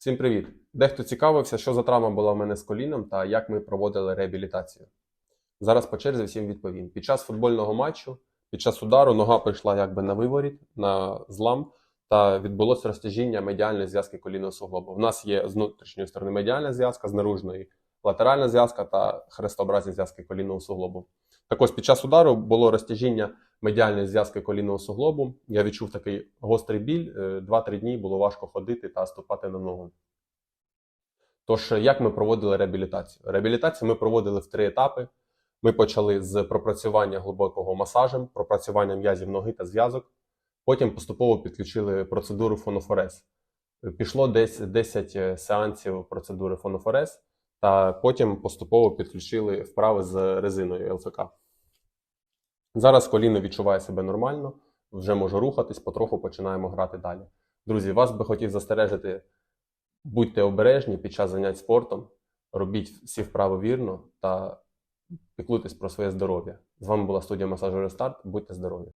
Всім привіт! Дехто цікавився, що за травма була в мене з коліном та як ми проводили реабілітацію. Зараз по черзі всім відповім. Під час футбольного матчу, під час удару нога прийшла якби на виворіт, на злам, та відбулося розтяжіння медіальної зв'язки колінного суглобу. В нас є з внутрішньої сторони медіальна зв'язка, з наружної латеральна зв'язка та хрестообразні зв'язки колінного суглобу. Так ось під час удару було розтяжіння медіальної зв'язки колінного суглобу. Я відчув такий гострий біль. Е, 2-3 дні було важко ходити та ступати на ногу. Тож, як ми проводили реабілітацію? Реабілітацію ми проводили в три етапи. Ми почали з пропрацювання глибокого масажем, пропрацювання м'язів ноги та зв'язок. Потім поступово підключили процедуру фонофорез. Пішло десь 10 сеансів процедури фонофорез, та потім поступово підключили вправи з резиною ЛФК. Зараз коліно відчуває себе нормально, вже можу рухатись, потроху починаємо грати далі. Друзі, вас би хотів застережити, будьте обережні під час занять спортом, робіть всі вправи вірно та піклуйтесь про своє здоров'я. З вами була студія масажу Рестарт. Будьте здорові!